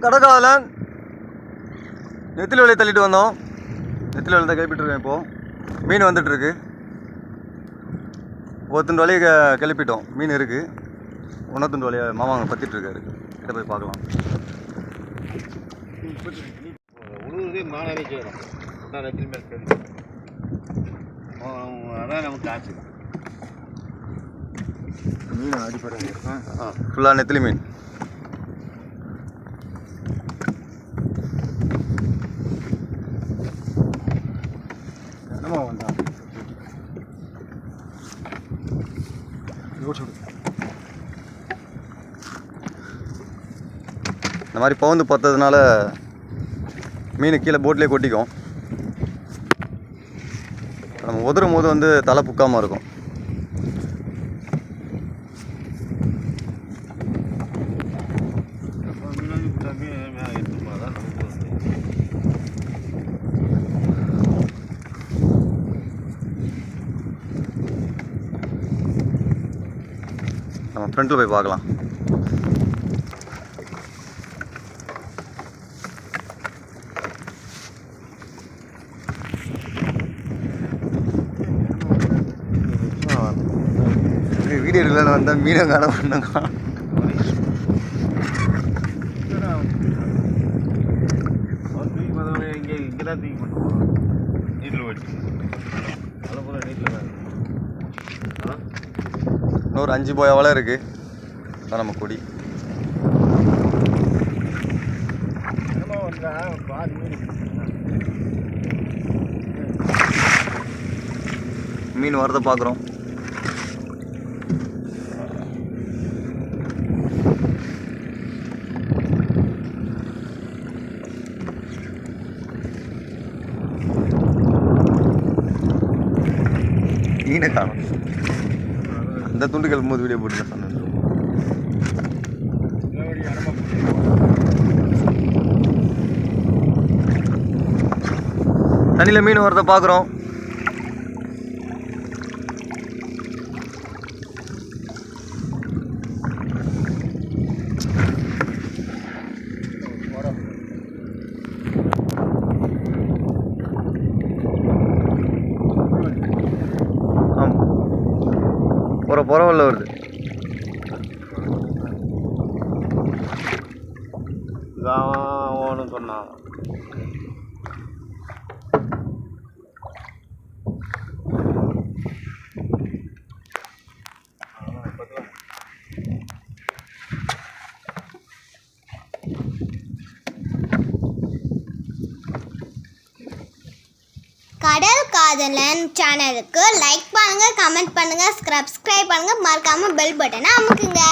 கடகாலன். நெத்திலி வலையை தள்ளிட்டு வந்தோம். நெத்திலி வலை தான் கிளப்பிட்டு இருக்கேன் இப்போ. மீன் வந்துட்டு இருக்கு ஒருத்தண்டு வலையை க- கிளப்பிட்டோம். மீன் இருக்கு. ஒன்றத்துண்டு வலையை மாமாங்க பத்திட்டு இருக்காரு கிட்ட போய் பார்க்கலாம். உழுவுறதே மானாவே செய்யணும் அதான் நெத்தில் மேல் அதான் நமக்கு ஆச்சு. மீன் அடிப்படை ஃபுல்லாக நெத்திலி மீன். என்னமா வந்தான் இந்த மாதிரி பவுந்து பத்ததுனால மீன் கீழே போட்லேயே கொட்டிக்கும். நம்ம உதரும் போது வந்து தலை புக்காமல் இருக்கும் முன்னாடி விட்டாமே மேலே எடுத்துமா தான் நமக்கு வந்து நம்ம ஃப்ரண்ட்டில் போய் பார்க்கலாம். வீடியோ எடுக்கலான்னு வந்தால் மீனை காண பண்ணங்க தூக்கி பார்த்தவங்க இங்கே இங்கே தான் தூக்கி பண்ணுவோம் நீட்டில் வச்சு அதெல்லாம் பூரா நீட்டில் தான் இன்னொரு அஞ்சு போய வலை இருக்கு. அதான் நம்ம கொடி. மீன் வரதை பார்க்குறோம் மீனை காணும். இந்த துண்டு கிளம்பும்போது வீடியோ போட்டு சொன்னேன் தண்ணியில் மீன் வரதை பார்க்குறோம். ஒரு பரவாயில்ல வருது. ஓணும் சொன்னான் கடல் காதலன் சேனலுக்கு லைக் பண்ணுங்க கமெண்ட் பண்ணுங்க சப்ஸ்கிரைப் பண்ணுங்க. மறக்காம பெல் பட்டனை அமுக்குங்க.